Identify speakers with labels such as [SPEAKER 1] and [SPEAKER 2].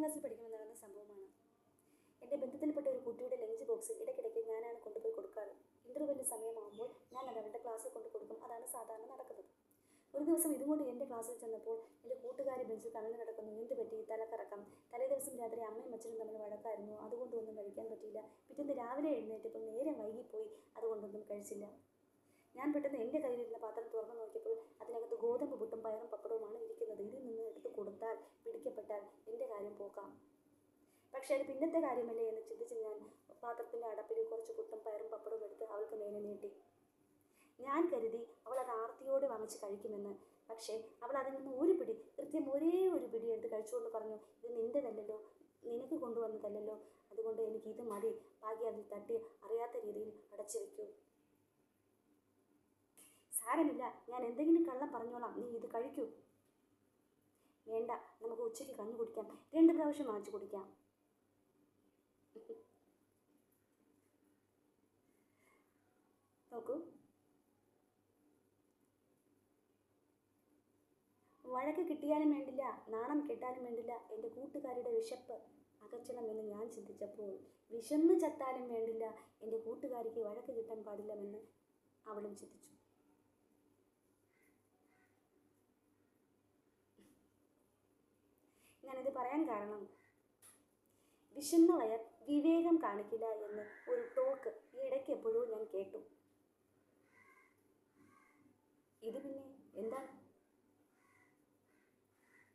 [SPEAKER 1] ക്ലാസ്സിൽ പഠിക്കുമ്പോൾ നടന്ന സംഭവമാണ്. എന്റെ ബന്ധത്തിൽപ്പെട്ട ഒരു കുട്ടിയുടെ ലഞ്ച് ബോക്സ് ഇടയ്ക്കിടയ്ക്ക് ഞാനാണ് കൊണ്ടുപോയി കൊടുക്കാറ്. ഇന്റർവെല്ലിന്റെ സമയമാകുമ്പോൾ ഞാൻ അത് അവരുടെ ക്ലാസ്സിൽ കൊണ്ട് കൊടുക്കും. അതാണ് സാധാരണ നടക്കുന്നത്. ഒരു ദിവസം ഇതുകൊണ്ട് എന്റെ ക്ലാസ്സിൽ ചെന്നപ്പോൾ എന്റെ കൂട്ടുകാരി ബെഞ്ചിൽ കടന്നു കിടക്കുന്നു എന്ത് പറ്റി? തലക്കറക്കം തലേ ദിവസം രാത്രി അമ്മയും അച്ഛനും തമ്മിൽ വഴക്കായിരുന്നു. അതുകൊണ്ടൊന്നും കഴിക്കാൻ പറ്റിയില്ല. പിറ്റേന്ന് രാവിലെ എഴുന്നേറ്റപ്പോൾ നേരം വൈകിപ്പോയി. അതുകൊണ്ടൊന്നും കഴിച്ചില്ല. ഞാൻ പെട്ടെന്ന് എന്റെ കയ്യിലിരുന്ന പാത്രം തുറന്നു നോക്കിയപ്പോൾ അതിനകത്ത് ഗോതമ്പ് പുട്ടും പയറും പപ്പടവുമാണ് ഇരിക്കുന്നത് ഇതിൽ നിന്ന് എടുത്ത് കൊടുത്താൽ പിടിക്കപ്പെട്ടാൽ എന്റെ കാര്യം പോക്കാം. പക്ഷേ അത് പിന്നത്തെ കാര്യമല്ലേ എന്ന് ചിന്തിച്ച് ഞാൻ പാത്രത്തിന്റെ അടപ്പിൽ കുറച്ച് പുട്ടും പയറും പപ്പടവും എടുത്ത് അവൾക്ക് നേരെ നീട്ടി. ഞാൻ കരുതി അവൾ അത് ആർത്തിയോടെ വാങ്ങിച്ച് കഴിക്കുമെന്ന്. പക്ഷേ അവൾ അതിൽ നിന്ന് ഒരു പിടി കൃത്യം ഒരേ ഒരു പിടി എടുത്ത് കഴിച്ചുകൊണ്ട് പറഞ്ഞു. ഇത് നിന്റെതല്ലല്ലോ നിനക്ക് കൊണ്ടുവന്നതല്ലല്ലോ. അതുകൊണ്ട് എനിക്ക് ഇത് മതി. ബാക്കി അതിൽ തട്ടി അറിയാത്ത രീതിയിൽ അടച്ചു വെക്കൂ. സാരമില്ല. ഞാൻ എന്തെങ്കിലും കള്ളം പറഞ്ഞോളാം. നീ ഇത് കഴിക്കൂ. വേണ്ട. നമുക്ക് ഉച്ചയ്ക്ക് കഞ്ഞി കുടിക്കാം. രണ്ട് പ്രാവശ്യം വാങ്ങിച്ചു കുടിക്കാം. നോക്കൂ. വഴക്ക് കിട്ടിയാലും വേണ്ടില്ല നാണം കെട്ടാനും വേണ്ടില്ല എന്റെ കൂട്ടുകാരുടെ വിശപ്പ് അകറ്റണമെന്ന് ഞാൻ ചിന്തിച്ചപ്പോൾ വിശന്ന് ചത്താലും വേണ്ടില്ല എന്റെ കൂട്ടുകാരിക്ക് വഴക്ക് കിട്ടാൻ പാടില്ലെന്ന് അവളും ചിന്തിച്ചു. ഞാനിത് പറയാൻ കാരണം വിശന്ന വയർ വിവേകം കാണിക്കില്ല എന്ന് ഒരു ടോക്ക് ഇടയ്ക്ക് എപ്പോഴും ഞാൻ കേട്ടു. ഇത് പിന്നെ എന്താണ്?